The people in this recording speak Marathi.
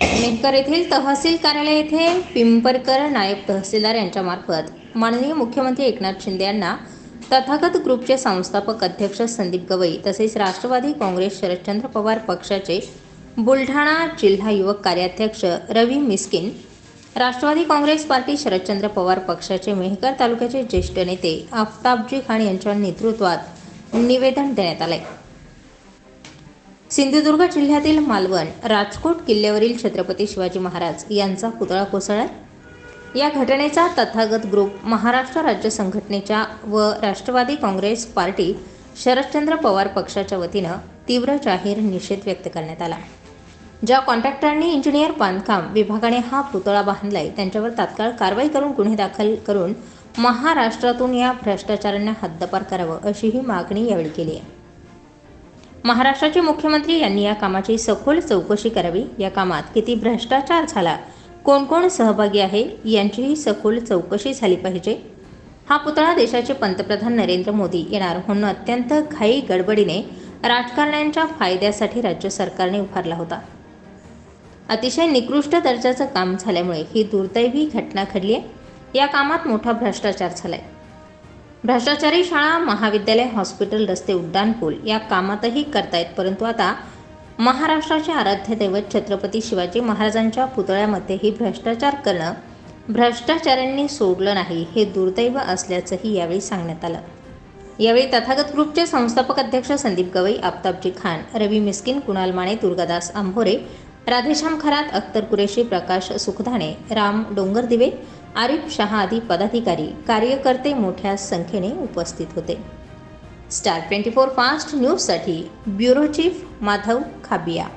मेहकर येथील तहसील कार्यालय येथे पिंपरकर नायब तहसीलदार यांच्यामार्फत माननीय मुख्यमंत्री एकनाथ शिंदे यांना तथागत ग्रुपचे संस्थापक अध्यक्ष संदीप गवई तसेच राष्ट्रवादी काँग्रेस शरदचंद्र पवार पक्षाचे बुलढाणा जिल्हा युवक कार्याध्यक्ष रवी मिस्किन राष्ट्रवादी काँग्रेस पार्टी शरदचंद्र पवार पक्षाचे मेहकर तालुक्याचे ज्येष्ठ नेते आफताबजी खान यांच्या नेतृत्वात निवेदन देण्यात आले सिंधुदुर्ग जिल्ह्यातील मालवण राजकोट किल्ल्यावरील छत्रपती शिवाजी महाराज यांचा पुतळा कोसळला. या घटनेचा तथागत ग्रुप महाराष्ट्र राज्य संघटनेच्या व राष्ट्रवादी काँग्रेस पार्टी शरदचंद्र पवार पक्षाच्या वतीनं तीव्र जाहीर निषेध व्यक्त करण्यात आला. ज्या कॉन्ट्रॅक्टरांनी इंजिनियर बांधकाम विभागाने हा पुतळा बांधलाय त्यांच्यावर तात्काळ कारवाई करून गुन्हे दाखल करून महाराष्ट्रातून या भ्रष्टाचारांना हद्दपार करावं अशीही मागणी यावेळी केली आहे. महाराष्ट्राचे मुख्यमंत्री यांनी या कामाची सखोल चौकशी करावी. या कामात किती भ्रष्टाचार झाला कोण कोण सहभागी आहे यांचीही सखोल चौकशी झाली पाहिजे. हा पुतळा देशाचे पंतप्रधान नरेंद्र मोदी येणार म्हणून अत्यंत घाई गडबडीने राजकारण्यांच्या फायद्यासाठी राज्य सरकारने उभारला होता. अतिशय निकृष्ट दर्जाचं काम झाल्यामुळे ही दुर्दैवी घटना घडली आहे या कामात मोठा भ्रष्टाचार झालाय. भ्रष्टाचारी शाळा महाविद्यालय हॉस्पिटल रस्ते उड्डाणपूल या कामातही करतायत. परंतु आता महाराष्ट्राचे आराध्य दैवत छत्रपती शिवाजी महाराजांच्या पुतळ्यामध्येही भ्रष्टाचार करणं भ्रष्टाचाऱ्यांनी सोडलं नाही हे दुर्दैव असल्याचंही यावेळी सांगण्यात आलं. यावेळी तथागत ग्रुपचे संस्थापक अध्यक्ष संदीप गवई आफताबजी खान रवी मिस्किन कुणाल माने दुर्गादास आंभोरे राधेश्याम खरात अख्तर कुरेशी प्रकाश सुखधाणे राम डोंगरदिवे आरिफ शहा आदी पदाधिकारी कार्यकर्ते मोठ्या संख्येने उपस्थित होते. स्टार ट्वेंटी फोर फास्ट न्यूजसाठी ब्युरो चीफ माधव खाबिया.